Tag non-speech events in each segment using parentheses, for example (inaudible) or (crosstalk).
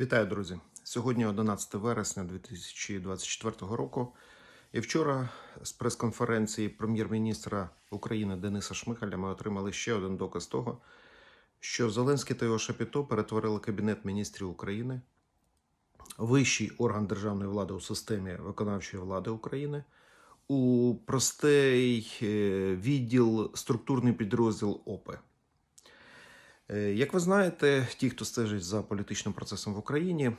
Вітаю, друзі! Сьогодні 11 вересня 2024 року. І вчора з прес-конференції прем'єр-міністра України Дениса Шмигаля ми отримали ще один доказ того, що Зеленський та його Шапіто перетворили Кабінет міністрів України, вищий орган державної влади у системі виконавчої влади України, у простий е, відділ, структурний підрозділ ОПЕ. Е, Як ви знаєте, ті, хто стежить за політичним процесом в Україні,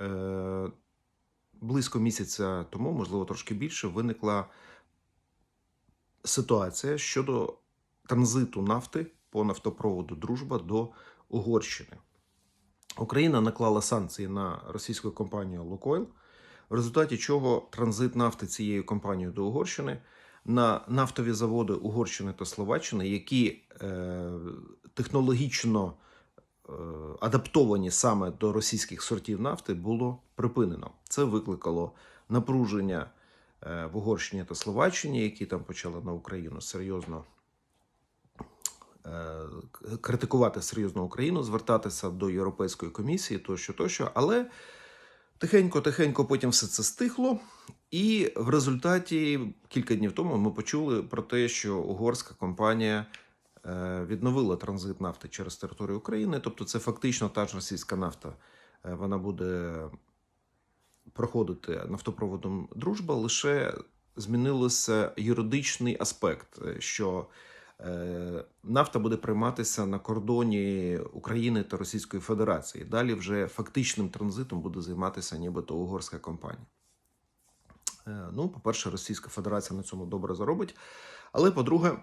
е, близько місяця тому, можливо, трошки більше, виникла ситуація щодо транзиту нафти по нафтопроводу Дружба до Угорщини. Україна наклала санкції на російську компанію Лукойл, в результаті чого транзит нафти цією компанією до Угорщини на нафтові заводи Угорщини та Словаччини, які е, технологічно е, адаптовані саме до російських сортів нафти, було припинено. Це викликало напруження е, в Угорщині та Словаччині, які там почали на Україну серйозно е, критикувати серйозно Україну, звертатися до Європейської комісії, тощо, тощо. Але тихенько-тихенько потім все це стихло. І в результаті кілька днів тому ми почули про те, що угорська компанія відновила транзит нафти через територію України. Тобто, це фактично та ж російська нафта. Е, Вона буде проходити нафтопроводом дружба, лише змінилося юридичний аспект, е, що е, нафта буде прийматися на кордоні України та Російської Федерації. Далі вже фактичним транзитом буде займатися нібито угорська компанія. Е, Ну, по-перше, Російська Федерація на цьому добре заробить. Але по-друге,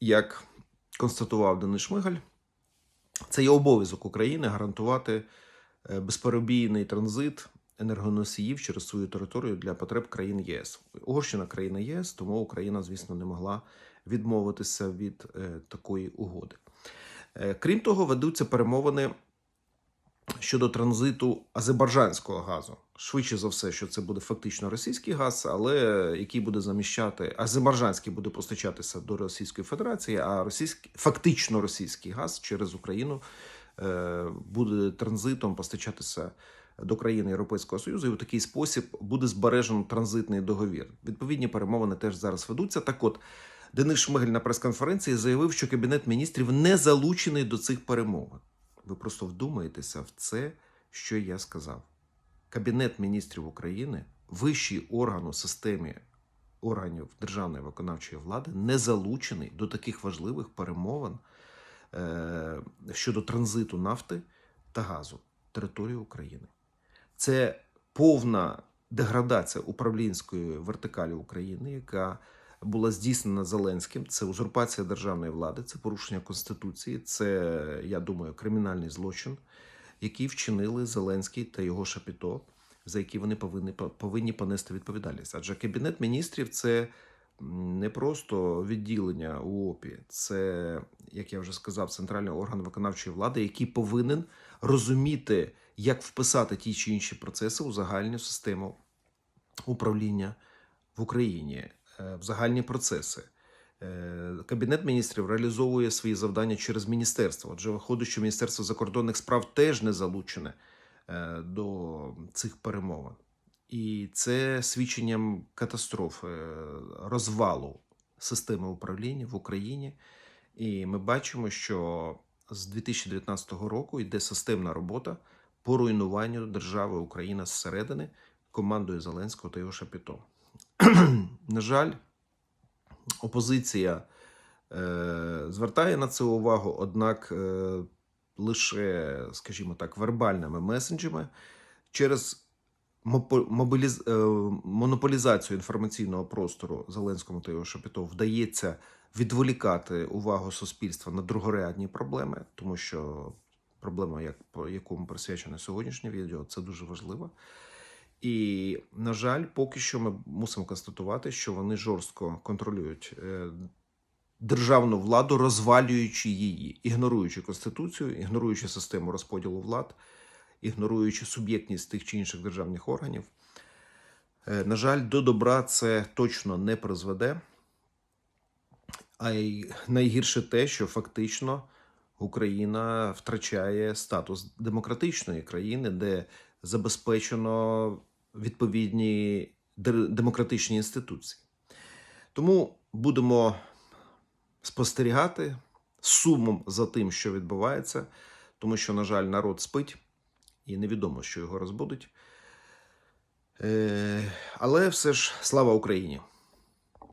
як констатував Денис Шмигаль, це є обов'язок України гарантувати е, безперебійний транзит енергоносіїв через свою територію для потреб країн ЄС. Угорщина країна ЄС, тому Україна, звісно, не могла відмовитися від е, такої угоди. Е, крім того, ведуться перемовини щодо транзиту азербайджанського газу. Швидше за все, що це буде фактично російський газ, але який буде заміщати азербайджанський буде постачатися до Російської Федерації, а російський фактично російський газ через Україну е, буде транзитом постачатися до країни Європейського Союзу, і у такий спосіб буде збережено транзитний договір. Відповідні перемовини теж зараз ведуться. Так от. Денис Шмигель на прес-конференції заявив, що Кабінет міністрів не залучений до цих перемовин. Ви просто вдумаєтеся в це, що я сказав. Кабінет міністрів України, вищий орган у системі органів державної виконавчої влади, не залучений до таких важливих перемовин е, щодо транзиту нафти та газу території України. Це повна деградація управлінської вертикалі України, яка була здійснена Зеленським. Це узурпація державної влади, це порушення конституції, це, я думаю, кримінальний злочин, який вчинили Зеленський та його Шапіто, за які вони повинні повинні понести відповідальність. Адже кабінет міністрів це не просто відділення УОПІ, це, як я вже сказав, центральний орган виконавчої влади, який повинен розуміти, як вписати ті чи інші процеси у загальну систему управління в Україні, в загальні процеси. Е, Кабінет міністрів реалізовує свої завдання через міністерство. Отже, виходить, що Міністерство закордонних справ теж не залучене е, до цих перемовин. І це свідченням катастрофи, е, розвалу системи управління в Україні. І ми бачимо, що з 2019 року йде системна робота по руйнуванню держави Україна зсередини командою Зеленського та його Шапіто. (clears throat) На жаль, опозиція е, звертає на це увагу, однак е, лише, скажімо так, вербальними месенджами через мобіліз... е, монополізацію інформаційного простору Зеленському та його Шапіто вдається відволікати увагу суспільства на другорядні проблеми, тому що проблема, як, якому присвячене сьогоднішнє відео, це дуже важливо. І, на жаль, поки що ми мусимо констатувати, що вони жорстко контролюють е, державну владу, розвалюючи її, ігноруючи конституцію, ігноруючи систему розподілу влад, ігноруючи суб'єктність тих чи інших державних органів. Е, На жаль, до добра це точно не призведе. А й найгірше те, що фактично Україна втрачає статус демократичної країни, де забезпечено відповідні демократичні інституції. Тому будемо спостерігати сумом за тим, що відбувається, тому що, на жаль, народ спить і невідомо, що його розбудить. Е, Але все ж слава Україні!